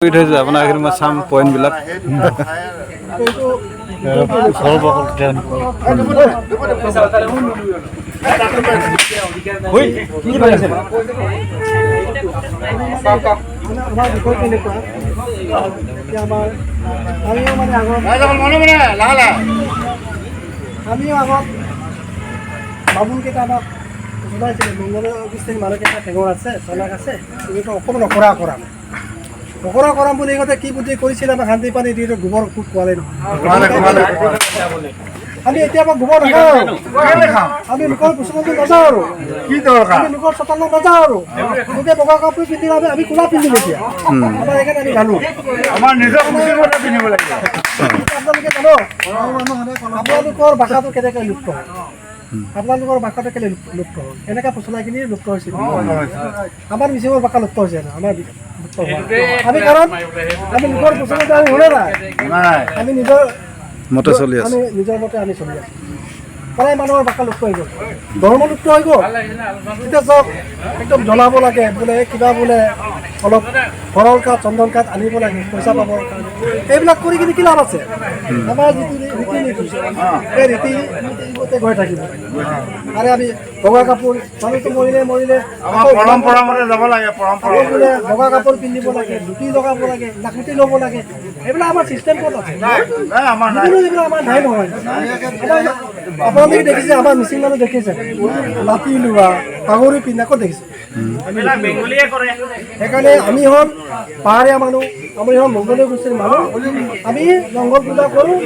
কৰি থৈছোঁ আপোনাৰ মই চাম পইণ্টবিলাক আমিও মানে আগত আমিও আগত বাবুলকেইটা আমাক জনাইছিলে মংগলৰ মানুহকেইটা টেঙৰ আছে চলাক আছে এনেকুৱা অকণমান অকৰা কৰাম অকৰা কৰাম বুলি সিহঁতে কি বুদ্ধি কৰিছিলে আমাক শান্তি পানী দি গোবৰ খুব খোৱালে নহয়। আমি এতিয়া আমাক গোবৰ নাখাওঁ। আমি লোকৰ কিছুমানটো নাযাওঁ আৰু। কি দৰকাৰ? আমি লোকৰ চোতালত নাযাওঁ আৰু। লোকে বগা কাপোৰ পিন্ধি আমি আমি কোলা পিন্ধিম এতিয়া। আমাৰ সেইকাৰণে আমি জানো আমাৰ নিজৰ পিন্ধিব লাগিব। আপোনালোকে জানো আপোনালোকৰ ভাষাটো কেনেকৈ লুপ্ত হয়? আপোনালোকৰ ভাষাটো কেলে লুপ্ত হ'ল? এনেকৈ পচলাখিনি লুপ্ত হৈছিল। আমাৰ মিচিঙৰ ভাষা লুপ্ত হৈছে ন আমাৰ লুপ্ত আমি কাৰণ আমি লোকৰ পচলাটো আমি শুনে নাই। নাই। আমি নিজৰ মতে চলি আছে। আমি নিজৰ মতে আমি চলি আছোঁ। প্ৰায় মানুহৰ ভাষা লুপ্ত হৈ গ'ল। ধৰ্ম লুপ্ত হৈ গ'ল। এতিয়া চাওক একদম জ্বলাব লাগে বোলে কিবা বোলে অলপ সৰল কাঠ চন্দন কাঠ আনিব লাগে পইচা কাৰণে। এইবিলাক কৰি কিনে কি লাভ আছে? আমাৰ যিটো ৰীতি নীতি সেই ৰীতি নীতিমতে গৈ থাকিব। আৰু আমি বগা কাপোৰ মানুহটো মৰিলে মৰিলে পৰম্পৰা মতে যাব লাগে পৰম্পৰা। বোলে বগা কাপোৰ পিন্ধিব লাগে ধুতি লগাব লাগে লাখুটি ল'ব লাগে এইবিলাক আমাৰ সিস্টেম ক'ত আছে আমাৰ নাই আমাৰ নাই আমাৰ- আপোনালোকে দেখিছে মিচিং মানুহ দেখিছে লাঠি লোৱা পাগুৰি পিন্ধা ক'ত দেখিছে। সেইকাৰণে আমি হ'ল পাহাৰীয়া মানুহ আমি হ'ল মংগলীয় গোষ্ঠীৰ মানুহ আমি জংঘল পূজা কৰোঁ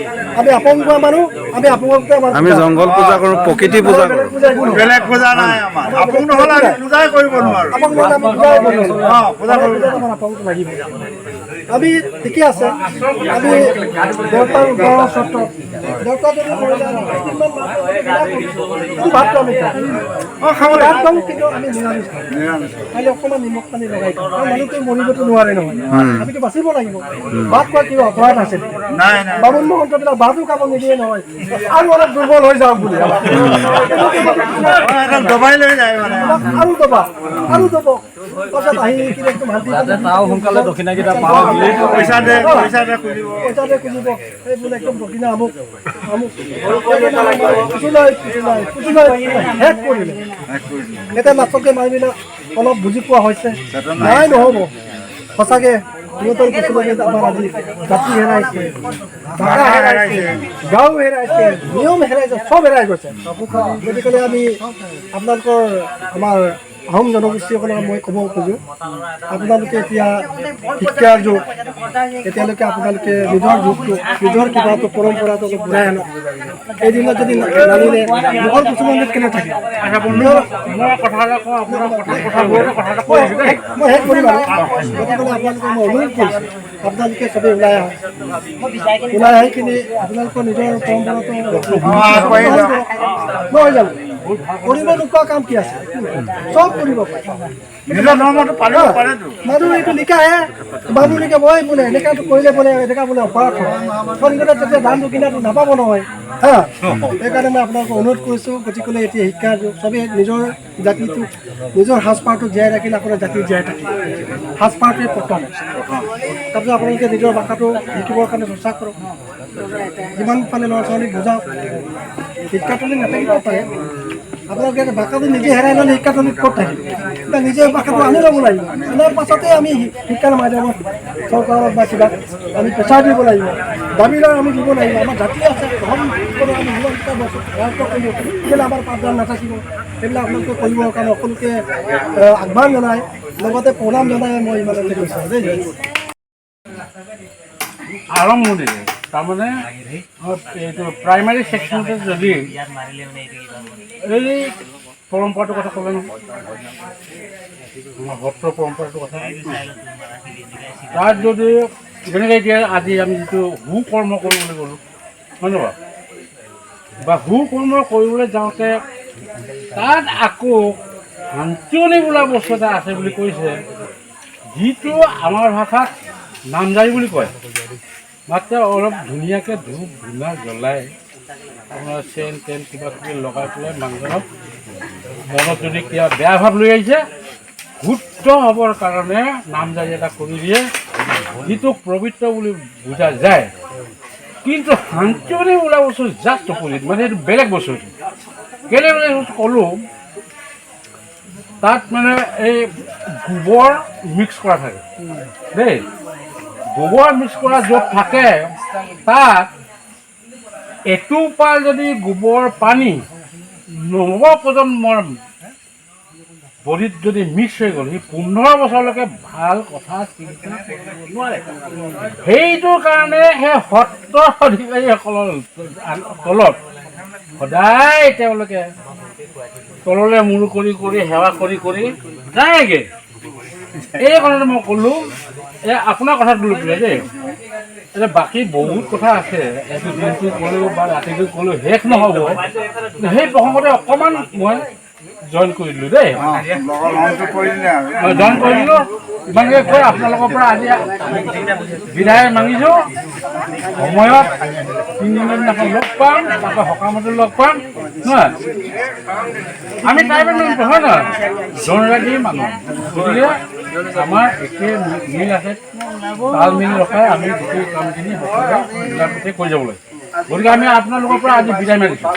আমি আপং খোৱা মানুহ আমি আমাৰ আমি জংঘল পূজা কৰোঁ প্ৰকৃতি পূজা কৰোঁ। বেলেগ পূজা নাই আমাৰ। আপোন নহ'লে আমি পূজাই কৰিব নোৱাৰো। আপং নহ'লে আমি পূজাই কৰিব নোৱাৰোঁ। পূজা কৰিব আমাৰ আপংটো লাগিব। আমি ঠিকে আছে আমি দেউতাৰ ওপৰৰ চৰ্ত দেউতা যদি ভাতটো আমি খাওঁ। অ খাব ভাত লাগিব খাওঁ কিন্তু আমি নিৰামিষ খাওঁ। খালি অকণমান নিমখ পানী লগাই খাওঁ কাৰণ মানুহটো মৰিবতো নোৱাৰে নহয়। আমিতো বাচিব লাগিব। ভাত খোৱা কিবা অপৰাধ আছে বামুণ মহন্তবিলাক ভাতো খাব নিদিয়ে নহয়। আৰু অলপ দুৰ্বল হৈ যাওক বুলি। অ, দবাই লৈ যায় মানে। আৰু দবা আৰু দব। পাছত আহি কিনে একদম সোনকালে দক্ষিণাকেইটা পইচা দে পইচা দে খুজিব। এই বোলে একদম দক্ষিণা আমুক আমুক। শেষ কৰিলে। এতিয়া লাষ্টতে মানুহবিলাক অলপ বুজি পোৱা হৈছে। নাই নহ'ব। সচাকে সিহঁতৰ কিছুমানে আমাৰ আজি জাতি হেৰাইছে ভাষা হেৰাইছে, গাঁও হেৰাইছে, নিয়ম হেৰাইছে, চব হেৰাই গৈছে। গতিকেলৈ আমি আপোনালোকৰ আমাৰ আহোম জনগোষ্ঠীসকলক মই ক'ব খোজোঁ। আপোনালোকে এতিয়া শিক্ষাৰ যুগ। এতিয়ালৈকে আপোনালোকে নিজৰ যুগটো নিজৰ কিবাটো পৰম্পৰাটো অলপ ঘূৰাই আনক। এইদিনত যদি নানিলে লোকৰ কিছুমান লোক কেনে থাকে? মই কথা এটা কওঁ আপোনাৰ কথা কথাবোৰতে কথা এটা কৈ দিছোঁ দেই মই শেষ কৰিম আৰু। গতিকে আপোনালোকক মই অনুৰোধ কৰিছোঁ আপোনালোকে চবেই ওলাই আহক। ওলাই আহি কিনি আপোনালোকৰ নিজৰ পৰম্পৰাটো নহয় জানো কৰিব নোপোৱা কাম কি আছে? চব কৰিব পাৰে মানুহ এইটো লিখাহে মানুহ লিখে মই বোলে এনেকাটো কৰিলে বোলে এনেকা বোলে অপৰাধ হয়। তেতিয়া ধানটো কিনাটো নাপাব নহয়। হা? সেইকাৰণে মই আপোনালোকক অনুৰোধ কৰিছোঁ গতিকে এতিয়া শিক্ষাৰ যুগ চবেই নিজৰ জাতিটো নিজৰ সাজপাৰটো জীয়াই ৰাখিলে আপোনাৰ জাতি জীয়াই থাকিব। সাজপাৰটোৱে প্ৰথম। তাৰপিছত আপোনালোকে নিজৰ ভাষাটো শিকিবৰ কাৰণে চেষ্টা কৰক। যিমান পাৰে ল'ৰা ছোৱালীক বুজাওক শিক্ষাথলী নাথাকিব পাৰে আপোনালোকে ভাষাটো নিজে হেৰাই ল'লে শিক্ষাথলীত ক'ত থাকিব নিজে ভাষাটো আনি ল'ব লাগিব। আনাৰ পাছতে আমি শিক্ষাৰ মাধ্যমত চৰকাৰক বা কিবা আমি প্ৰেচাৰ দিব লাগিব দাবি লৈ আমি দিব লাগিব। আমাৰ জাতি আছে ধৰ্ম আমি সিমানটা বস্তু কেলৈ আমাৰ পাঠদান নাথাকিব। সেইবিলাক আপোনালোকে কৰিবৰ কাৰণে সকলোকে আহ, আহ্বান জনাই লগতে প্ৰণাম জনাই মই ইমানতে কৈছোঁ। দেই। তাৰমানে এইটো প্ৰাইমাৰী ছেকশ্যনতে যদি এই পৰম্পৰাটোৰ কথা ক'লে নহয় সত্ৰ পৰম্পৰাটোৰ কথা তাত যদি যেনেকৈ এতিয়া আজি আমি যিটো সু কৰ্ম কৰিবলৈ গ'লোঁ হয় নহয়? বাৰু? বা সু কৰ্ম কৰিবলৈ যাওঁতে তাত আকৌ শান্তিয়নী বোলা বস্তু এটা আছে বুলি কৈছে যিটো আমাৰ ভাষাত নামজাৰি বুলি কয়। মাত্ৰ অলপ ধুনীয়াকৈ ধূপ ধূনা জ্বলাই আপোনাৰ চেন তেন কিবা কিবি লগাই পেলাই মানুহজনক মনত যদি কিবা বেয়া ভাৱ লৈ আহিছে শুদ্ধ হ'বৰ কাৰণে নামজাৰি এটা কৰি দিয়ে। যিটোক পবিত্ৰ বুলি বুজা যায়। কিন্তু শান্তিমণি বোলা বস্তু জাষ্ট অপজিট মানে এইটো বেলেগ বস্তু কেলৈ মানে ক'লোঁ, তাত মানে এই গোবৰ মিক্স কৰা থাকে। দেই। গোবৰ মিক্স কৰা য'ত থাকে, তাত এটোপাল যদি গোবৰ পানী নৱ প্ৰজন্মৰ বডিত যদি মিক্স হৈ গ'ল, সি পোন্ধৰ বছৰলৈকে ভালো কথা চিন্তা কৰিব নোৱাৰে। কাৰণে সেই সত্ৰ অধিকাৰীসকলৰ তলত সদায় তেওঁলোকে তললৈ মূৰ কৰি কৰি সেৱা কৰি কৰি যায়গে। এই কথাটো মই ক'লো এই আপোনাৰ কথাটো বোলো বোলে দেই। এতিয়া বাকী বহুত কথা আছে এইটো দিনটো ক'লেও বা ৰাতিটো ক'লেও শেষ নহ'ব। সেই প্ৰসংগতে অকণমান মই জইন কৰি দিলোঁ দেই। জইন কৰি দিলোঁ ইমানকৈ কৈ আপোনালোকৰ পৰা আজি বিদায় মাগিছোঁ। সময়ত তিনিদিনৰ দিনাখন লগ পাম তাৰপৰা সকামতো লগ পাম নহয়? আমি ট্ৰাইবেল মানুহ হয় নহয়? জনজাতি মানুহ। গতিকে আমাৰ একে মিল আছে তাল মিল ৰখাই আমি গোটেই কামখিনি মিলা কৰি যাব লাগে গতিকে আমি আপোনালোকৰ পৰা আজি বিদায় মাৰিছোঁ